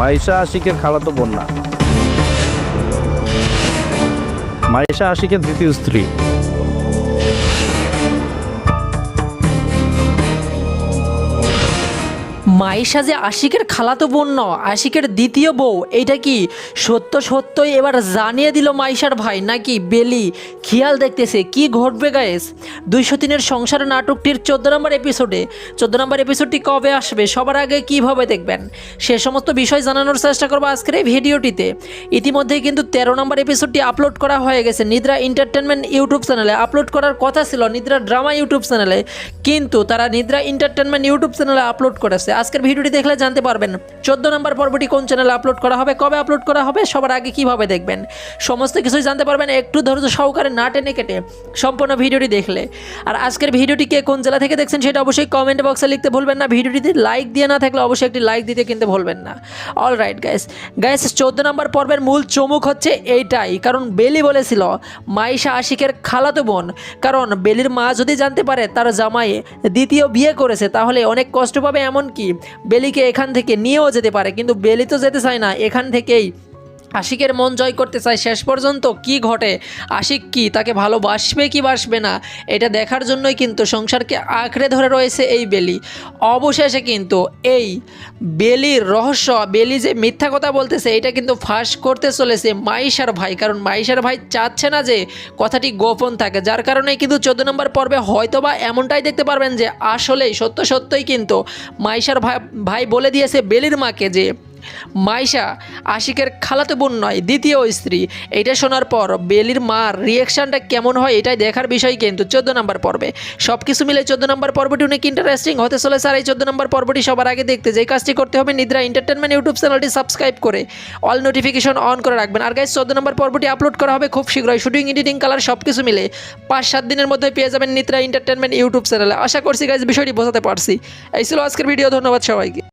মাইশা আশিকের খালাতো বোন না মাইশা আশিকের দ্বিতীয় স্ত্রী। মাইশা যে আশিকের খালাতো বোন ন আশিকের দ্বিতীয় বউ এইটা কি সত্য সত্যই? এবার জানিয়ে দিল মাইশার ভাই, নাকি বেলি? খেয়াল দেখতেছে, কি ঘটবে গায়েস দুইশো তিনের সংসার নাটকটির চোদ্দ নম্বর এপিসোডে চোদ্দ নম্বর এপিসোডটি কবে আসবে, সবার আগে কীভাবে দেখবেন? সে সমস্ত বিষয় জানানোর চেষ্টা করব আজকের এই ভিডিওটিতে। ইতিমধ্যেই কিন্তু তেরো নম্বর এপিসোডটি আপলোড করা হয়ে গেছে নিদ্রা এন্টারটেনমেন্ট ইউটিউব চ্যানেলে আপলোড করার কথা ছিল নিদ্রা ড্রামা ইউটিউব চ্যানেলে কিন্তু তারা নিদ্রা এন্টারটেনমেন্ট ইউটিউব চ্যানেলে আপলোড করেছে। আজকের ভিডিওটি দেখলে জানতে পারবেন চোদ্দ নম্বর পর্বটি কোন চ্যানেলে আপলোড করা হবে, কবে আপলোড করা হবে, সবার আগে কীভাবে দেখবেন। সমস্ত কিছুই জানতে পারবেন একটু ধৈর্য সহকারে না টেনে কেটে সম্পূর্ণ ভিডিওটি দেখলে। আর আজকের ভিডিওটি কে কোন জেলা থেকে দেখছেন সেটা অবশ্যই কমেন্ট বক্সে লিখতে ভুলবেন না। ভিডিওটিতে লাইক দিয়ে না থাকলে অবশ্যই একটি লাইক দিতে কিন্তু ভুলবেন না। অল রাইট গাইস গাইস চোদ্দ নম্বর পর্বের মূল চমুক হচ্ছে এইটাই। কারণ বেলি বলেছিল, মাইশা আশিকের খালাতো বোন। কারণ বেলির মা যদি জানতে পারে, তার জামাই দ্বিতীয় বিয়ে করেছে, তাহলে অনেক কষ্ট পাবে এমনকি। বেলিকে এখান থেকে নিয়েও যেতে পারে কিন্তু বেলি তো যেতে চায় না। এখান থেকেই আশিকের মন জয় করতে চায় শেষ পর্যন্ত কি ঘটে? আশিক কি, তাকে ভালোবাসবে কি বাসবে না? এটা দেখার জন্যই কিন্তু সংসারকে আঁকড়ে ধরে রয়েছে এই বেলি। অবশেষে কিন্তু এই বেলির রহস্য, বেলি যে মিথ্যা কথা বলতেছে, এটা কিন্তু ফাঁস করতে চলেছে মাইশার ভাই। কারণ মাইশার ভাই চাচ্ছে না যে কথাটি গোপন থাকে, যার কারণে কিন্তু চোদ্দ নম্বর পর্বে হয়তোবা এমনটাই দেখতে পারবেন যে আসলেই, সত্য সত্যই কিন্তু মাইশার ভাই ভাই বলে দিয়েছে বেলির মাকে যে মাইশা আশিকের খালাতো বোন নয়, দ্বিতীয় স্ত্রী। এটা শোনার পর বেলির মার রিয়াকশানটা কেমন হয় এটাই দেখার বিষয় কিন্তু চোদ্দ নম্বর পর্বে। সব কিছু মিলে চোদ্দ নম্বর পর্বটি অনেক ইন্টারেস্টিং হতে চলেছে আর এই চোদ্দ নম্বর পর্বটি সবার আগে দেখতে। যে কাজটি করতে হবে নিদ্রা এন্টারটেনমেন্ট ইউটিউব চ্যানেলটি সাবস্ক্রাইব করে অল নোটিফিকেশন অন করে রাখবেন। আর গাইজ চোদ্দ নম্বর পর্বটি আপলোড করা হবে খুব শীঘ্রই। শুটিং এডিটিং কালার সব কিছু মিলে পাঁচ সাত দিনের মধ্যে পেয়ে যাবেন নিদ্রা এন্টারটেনমেন্ট ইউটিউব চ্যানেলে। আশা করছি গাইজ বিষয়টি বোঝাতে পারছি। এই ছিল আজকের ভিডিও ধন্যবাদ সবাইকে।